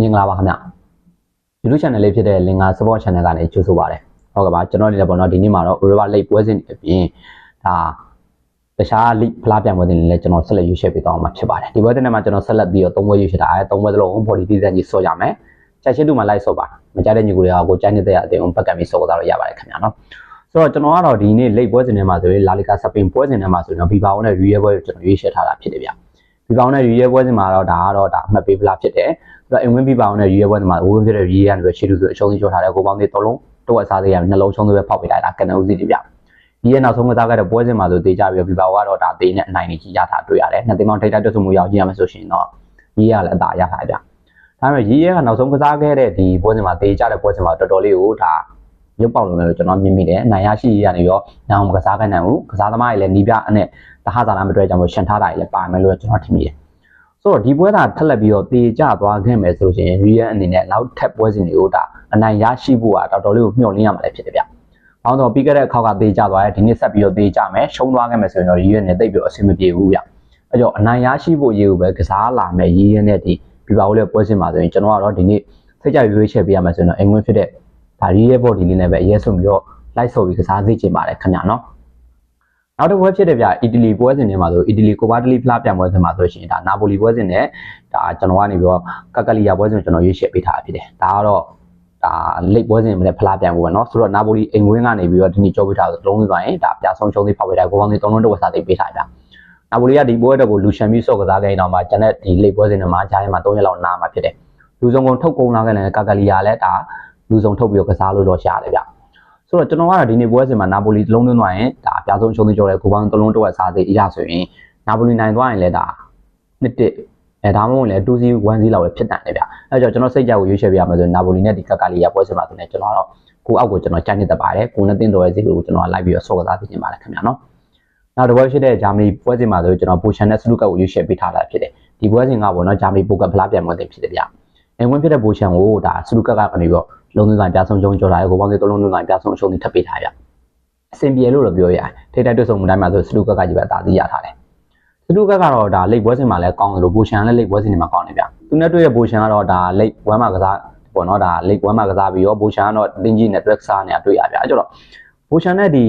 မင်္ဂလာပါခင်ဗျ YouTube channel လေးဖြစ်တဲ့ Linga Support Channel ကနေကြိုဆိုပါရစေဟုတ်ကဲ့ပါကျွန်တော်အနေနဲ့ပေါ့နော်ဒီနေ့မှာတော့ River Lake ပွဲစဉ်အပြင်ဒါတခြား league ဖလားပြိုင်ပွဲတွေလည်းကျွန်တော်ဆက်လက်ရွေးချယ်ပေးသွားမှာဖြစ်ပါတယ်ဒီပွဲတဲ့နေ့မှာကျွန်တော်ဆက်လက်ပြီးတော့သုံးပွဲရွေးချယ်တာအဲသုံးပွဲစလုံး body design ကြီးဆော့ကြမယ်ချက်ချင်းတူမှာလိုက်ဆော့ပါမကြတဲ့ညီကိုတွေကကိုကြိုက်နေတဲ့အတင်းဘက်ကပြီးဆော့ကြတော့ရပါတယ်ခင်ဗျာနော်ဆိုတော့ကျွန်တော်ကတော့ဒီနေ့ late ပွဲစဉ်ထဲမှာဆိုရင် La Liga Spain ပွဲစဉ်ထဲမှာဆိုရင်တော့ Bilbao နဲ့ Real ပွဲကိုကျွန်တော်ရွေးချယ်ထားတာဖြစ်တယ်ဗျ ဒီပေါင်းနဲ့ရွေးရဲပွဲစဉ်မှာတော့ဒါကတော့ဒါအမှတ်ပေးဖလားဖြစ်တယ်ပြီးတော့အင်ဝင်းပြီးပေါင်းနဲ့ရွေးရဲပွဲစဉ်မှာဝင်းဖြစ်တဲ့ရွေးရကနေပဲရှေ့လူဆိုအရှုံးကြီးကျော်ထားတဲ့ကိုပေါင်းတွေသုံးလုံးတော့အစားသေးရနှလုံးရှုံးသေးပဲဖောက်ပေးလိုက်တာကနဦးစီတွေဗျဒီရဲ့နောက်ဆုံးကစားခဲ့တဲ့ပွဲစဉ်မှာဆိုတေးကြပြီးတော့ပြီးပါကတော့ဒါတေးနဲ့အနိုင်ကြီးရထားတွေ့ရတယ်နှစ်သိန်းပေါင်းထိပ်တိုက်တွက်စုမှုရောက်ကြည့်ရမယ်ဆိုရှင်တော့ရေးရလည်းအသာရထားကြဒါပေမဲ့ရေးရကနောက်ဆုံးကစားခဲ့တဲ့ဒီပွဲစဉ်မှာတေးကြတဲ့ပွဲစဉ်မှာတော်တော်လေးကိုဒါ ရုပ်ပေါက်လုံးလည်းကျွန်တော်မြင်မိတယ်နိုင်ရရှိရနေရောနောင်ကစားခဲ့နိုင်ဘူးကစားသမားတွေလည်းနီးပြအနဲ့တဟသာနာမတွေ့ကြမို့ရှန်ထားတာတွေလည်းပါမယ်လို့ကျွန်တော်ထင်မိတယ်ဆိုတော့ဒီပွဲသာထက်လက်ပြီးတော့တေကျသွားခဲ့မယ်ဆိုလို့ရှိရင် Real အနေနဲ့နောက်ထပ်ပွဲစဉ်တွေကိုဒါအနိုင်ရရှိဖို့ကတော်တော်လေးကိုမျှော်လင့်ရမှာလည်းဖြစ်တယ်ဗျ။ဘောင်းတော့ပြီးခဲ့တဲ့အခါကတေကျသွားတယ်ဒီနေ့ဆက်ပြီးတော့တေကျမယ်ရှုံးသွားခဲ့မယ်ဆိုရင်တော့ Real နဲ့တိတ်ပြီးတော့အဆင်မပြေဘူးဗျ။အဲကြောင့်အနိုင်ရရှိဖို့ရေးကိုပဲကစားလာမယ်ရေးရတဲ့ဒီပြပါဦးလေးပွဲစဉ်မှာဆိုရင်ကျွန်တော်ကတော့ဒီနေ့စိတ်ကြရွေးချယ်ပေးရမယ်ဆိုရင်တော့အင်္ဂွင်းဖြစ်တဲ့ ဒါ Real body လေးနဲ့ပဲအရေးဆုံးပြီးတော့ live ဆိုပြီးကစားစေချင်ပါတယ်ခင်ဗျာနော်။နောက်တစ်ပွဲဖြစ်တယ်ဗျအီတလီပွဲစဉ်ထဲမှာဆိုအီတလီကိုပါတလီဖလားပြန်ပွဲစဉ်မှာဆိုရှင်ဒါနာပိုလီပွဲစဉ်နဲ့ဒါကျွန်တော်ကနေပြီးတော့ကကလီယာပွဲစဉ်ကျွန်တော်ရွေးချယ်ပေးထားတာဖြစ်တယ်ဒါကတော့ဒါလိတ်ပွဲစဉ်နဲ့ဖလားပြန်ပွဲเนาะဆိုတော့နာပိုလီအိမ်ဝင်းကနေပြီးတော့ဒီနေ့ကြောပေးထားဆိုလုံးဝသွားရင်ဒါပြဆုံးရှုံးသေးဖောက်ပေးတာကိုပေါင်းသေး၃လုံးတော့ဝစားသိပေးထားကြနာပိုလီကဒီပွဲအတွက်ကိုလူရှန်ပြီးဆော့ကစားခဲ့ရင်တော့မှကျန်တဲ့ဒီလိတ်ပွဲစဉ်တွေမှာဂျားရင်မှာ၃ရက်လောက်နာမှာဖြစ်တယ်လူစုံကုန်ထုတ်ကုန်လာခဲ့တဲ့ကကလီယာလည်းဒါ လူစုံထုတ်ပြီးတော့ကစားလို့တော့ရှားတယ်ဗျဆိုတော့ကျွန်တော်ကတော့ဒီနေ့ပွဲစဉ်မှာနာပိုလီလုံးသွင်းသွားရင်ဒါအပြာဆုံးရှုံးသေးကြောတဲ့ကိုပေါင်း၃လုံးတော့ဝစားသေးအရာဆိုရင်နာပိုလီနိုင်သွားရင်လည်းဒါနှစ်တစ်အဲဒါမှမဟုတ်လည်း2စီ1စီလောက်ပဲဖြစ်တန်တယ်ဗျအဲကြောင့်ကျွန်တော်စိတ်ကြကိုရွေးချယ်ပြရမယ်ဆိုရင်နာပိုလီနဲ့ဒီကက်ကလီယာပွဲစဉ်မှာဆိုရင်ကျွန်တော်ကတော့ကိုအောက်ကိုကျွန်တော်ကြိုက်နေတတ်ပါတယ်ကိုနဲ့တင်းတော်ရဲ့စီကိုကျွန်တော်လိုက်ပြီးတော့ဆော့ကစားသိနေပါတယ်ခင်ဗျာနော်နောက်တစ်ပွဲရှိတဲ့ဂျာမနီပွဲစဉ်မှာဆိုကျွန်တော်ပိုချန်နဲ့စလူကတ်ကိုရွေးချယ်ပေးထားတာဖြစ်တယ်ဒီပွဲစဉ်ကပေါ့နော်ဂျာမနီပိုကတ်ဖလားပြန်ပွဲတင်ဖြစ်တယ်ဗျ အင်ဝင်ဖြစ်တဲ့ပိုချန်ကိုဒါစလူကတ်ကနေပြီးတော့လုံးသွင်းကန်ပြဆုံးချုံကြော်တာကိုပေါင်းသေးသုံးလုံးသွင်းကန်ပြဆုံးအရှုံးတွေထပ်ပေးထားရအဆင်ပြေလို့တော့ပြောရတယ်ထိတ်တိုက်တွေ့ဆုံမှုတိုင်းမှာဆိုစလူကတ်ကကြီးပဲအသာသိရထားတယ်စလူကတ်ကတော့ဒါလိတ်ပွဲစဉ်မှာလည်းကောင်းတယ်လို့ပိုချန်လည်းလိတ်ပွဲစဉ်တွေမှာကောင်းတယ်ဗျသူနဲ့တွေ့ရပိုချန်ကတော့ဒါလိတ်ဝမ်းမှာကစားပေါ့နော်ဒါလိတ်ဝမ်းမှာကစားပြီးတော့ပိုချန်ကတော့တင်းကြီးနဲ့တွက်စားနေတာတွေ့ရဗျအဲကြတော့ ပိုချန်နဲ့ဒီ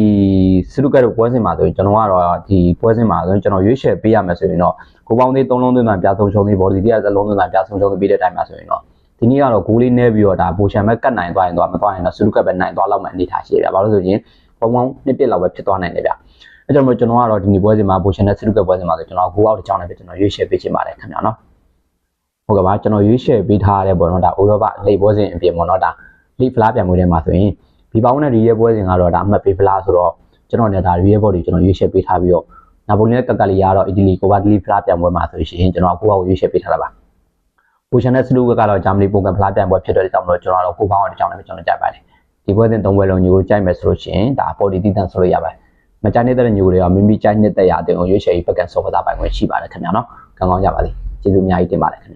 စလူကတ်တို့ပွဲစဉ်မှာဆိုရင်ကျွန်တော်ကတော့ဒီပွဲစဉ်မှာဆိုရင်ကျွန်တော်ရွေးချယ်ပေးရမယ်ဆိုရင်တော့ကိုပေါင်းသေး၃လုံးသွင်းကန်ပြဆုံးချုံသေးဘော်ဒီတရားစလုံးသွင်းကန်ပြဆုံးချုံသေးပြီးတဲ့တိုင်မှာဆိုရင်တော့ဒီနေ့ကတော့ဂိုးလေးနဲပြီးတော့ဒါပိုချန်ပဲကတ်နိုင်သွားရင်တော့မသွားရင်တော့စလူကတ်ပဲနိုင်သွားလောက်မှအနေထားရှိရဗျဘာလို့ဆိုရင်ပုံပေါင်းနှစ်တစ်လောက်ပဲဖြစ်သွားနိုင်တယ်ဗျအဲကြောင့်မို့ကျွန်တော်ကတော့ဒီနေ့ပွဲစဉ်မှာပိုချန်နဲ့စလူကတ်ပွဲစဉ်မှာဆိုကျွန်တော်ဂိုးအောက်တစ်ချောင်းနဲ့ပဲကျွန်တော်ရွေးချယ်ပေးချင်ပါတယ်ခင်ဗျာနော်ဟုတ်ကဲ့ပါကျွန်တော်ရွေးချယ်ပေးထားတဲ့ပေါ့နော်ဒါဥရောပလိပ်ပွဲစဉ်အပြင်ပေါ့နော်ဒါလိဖလားပြန်မှုတွေမှာဆိုရင် ဒီပေါင်းနဲ့ဒီရဲပွဲစဉ်ကတော့ဒါအမှတ်ပေးဖလားဆိုတော့ကျွန်တော်နဲ့ဒါရဲဘော်တွေကျွန်တော်ရွေးချယ်ပေးထားပြီးတော့နာပိုလီနဲ့ကက်ကလီယာကတော့အီတလီကိုပါတလီဖလားပြန်ပွဲမှာဆိုရင်ကျွန်တော်ကိုယ့်အောက်ရွေးချယ်ပေးထားတာပါပိုချန်နဲ့စလူကကတော့ဂျာမနီပုံကဖလားပြန်ပွဲဖြစ်တဲ့ကြောင့်မလို့ကျွန်တော်တော့ကိုပေါင်းအောင်တစ်ကြောင်းနဲ့ကျွန်တော်ကြိုက်ပါတယ်ဒီပွဲစဉ်သုံးပွဲလုံးညီကိုကြိုက်မယ်ဆိုလို့ရှိရင်ဒါပေါ်ဒီတီးတန်ဆိုလို့ရပါတယ်မကြိုက်နေတဲ့ညီကိုတွေကမိမိကြိုက်နေတဲ့ရတဲ့အတင်ကိုရွေးချယ်ပြီးပကံဆော့ကစားပိုင်ခွင့်ရှိပါတယ်ခင်ဗျာနော်ကောင်းကောင်းကြပါစေကျေးဇူးအများကြီးတင်ပါတယ်ခင်ဗျာ